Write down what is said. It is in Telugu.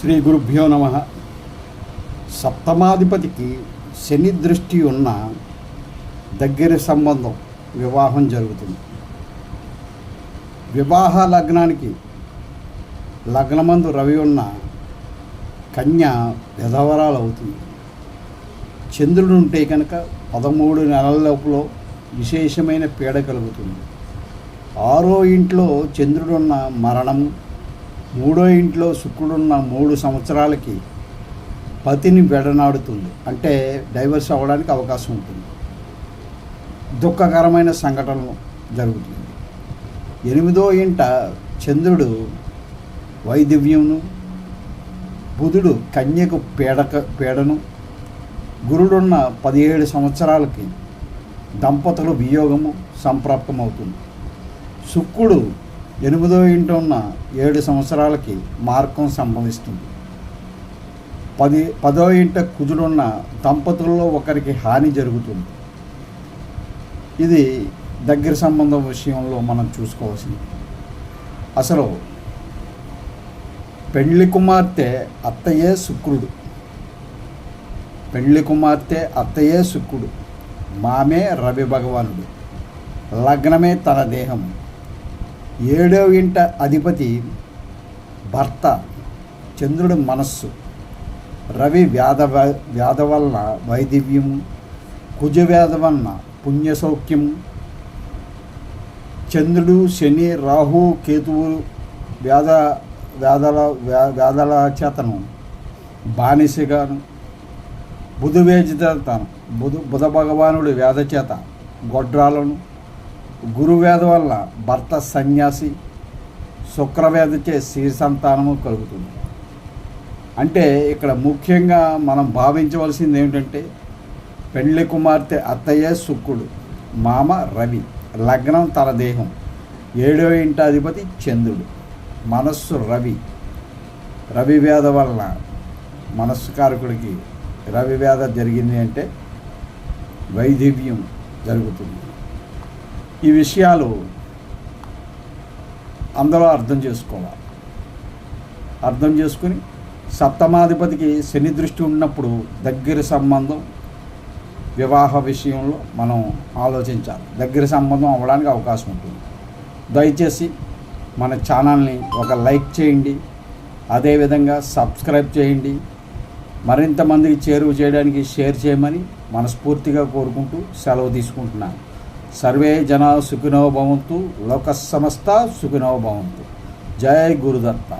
శ్రీ గురుభ్యో నమ. సప్తమాధిపతికి శని దృష్టి ఉన్న దగ్గర సంబంధం వివాహం జరుగుతుంది. వివాహ లగ్నానికి లగ్నమందు రవి ఉన్న కన్య విధవరాలు అవుతుంది చంద్రుడు ఉంటే కనుక పదమూడు నెలల లోపల విశేషమైన పీడ కలుగుతుంది. ఆరో ఇంట్లో చంద్రుడున్న మరణం మూడో ఇంట్లో శుక్రుడున్న మూడు సంవత్సరాలకి పతిని వెడనాడుతుంది. అంటే డైవర్స్ అవ్వడానికి అవకాశం ఉంటుంది. దుఃఖకరమైన సంఘటనలు జరుగుతుంది. ఎనిమిదో ఇంట చంద్రుడు వైదివ్యమును బుధుడు కన్యకు పీడక పీడను గురుడున్న పదిహేడు సంవత్సరాలకి దంపతులు వియోగము సంప్రాప్తమవుతుంది. శుక్రుడు ఎనిమిదో ఇంట ఉన్న ఏడు సంవత్సరాలకి మార్గం సంభవిస్తుంది. పది పదో ఇంట కుజుడున్న దంపతుల్లో ఒకరికి హాని జరుగుతుంది. ఇది దగ్గర సంబంధం విషయంలో మనం చూసుకోవాల్సింది. అసలు పెళ్ళి కుమార్తె అత్తయ్యే శుక్రుడు. పెళ్ళి కుమార్తె అత్తయ్యే శుక్రుడు. మామే రవి భగవానుడు. లగ్నమే తన దేహం ఏడవ ఇంట అధిపతి భర్త చంద్రుడి మనస్సు. రవి వ్యాధ వ్యాధ వలన వైదివ్యము కుజవ్యాధ వలన పుణ్యసౌఖ్యం. చంద్రుడు శని రాహు కేతువు వ్యాధ వ్యాధల వ్యాధల చేతను బానిసగాను. బుధ వేజితాను బుధ బుధ భగవానుడి వ్యాధ చేత గొడ్రాలను గురువేద వల్ల భర్త సన్యాసి శుక్రవేదచే స్త్రీ సంతానము కలుగుతుంది. అంటే ఇక్కడ ముఖ్యంగా మనం భావించవలసింది ఏమిటంటే పెళ్ళి కుమార్తె అత్తయ్య శుక్రుడు మామ రవి లగ్నం తన దేహం ఏడో ఇంటాధిపతి చంద్రుడు మనస్సు రవి. రవి వ్యాధ వలన మనస్సు కారకుడికి రవి వ్యాధ జరిగింది అంటే వైదివ్యం జరుగుతుంది. ఈ విషయాలు అందరూ అర్థం చేసుకోవాలి. అర్థం చేసుకుని సప్తమాధిపతికి శని దృష్టి ఉన్నప్పుడు దగ్గర సంబంధం వివాహ విషయంలో మనం ఆలోచించాలి. దగ్గర సంబంధం అవ్వడానికి అవకాశం ఉంటుంది. దయచేసి మన ఛానల్ని ఒక లైక్ చేయండి. అదేవిధంగా సబ్స్క్రైబ్ చేయండి. మరింతమందికి చేరువ చేయడానికి షేర్ చేయమని మనస్ఫూర్తిగా కోరుకుంటూ సెలవు తీసుకుంటున్నాను. సర్వే జన సుఖినో భవంతు లోక సమస్త సుఖినో భవంతు. జయ గురుదత్త.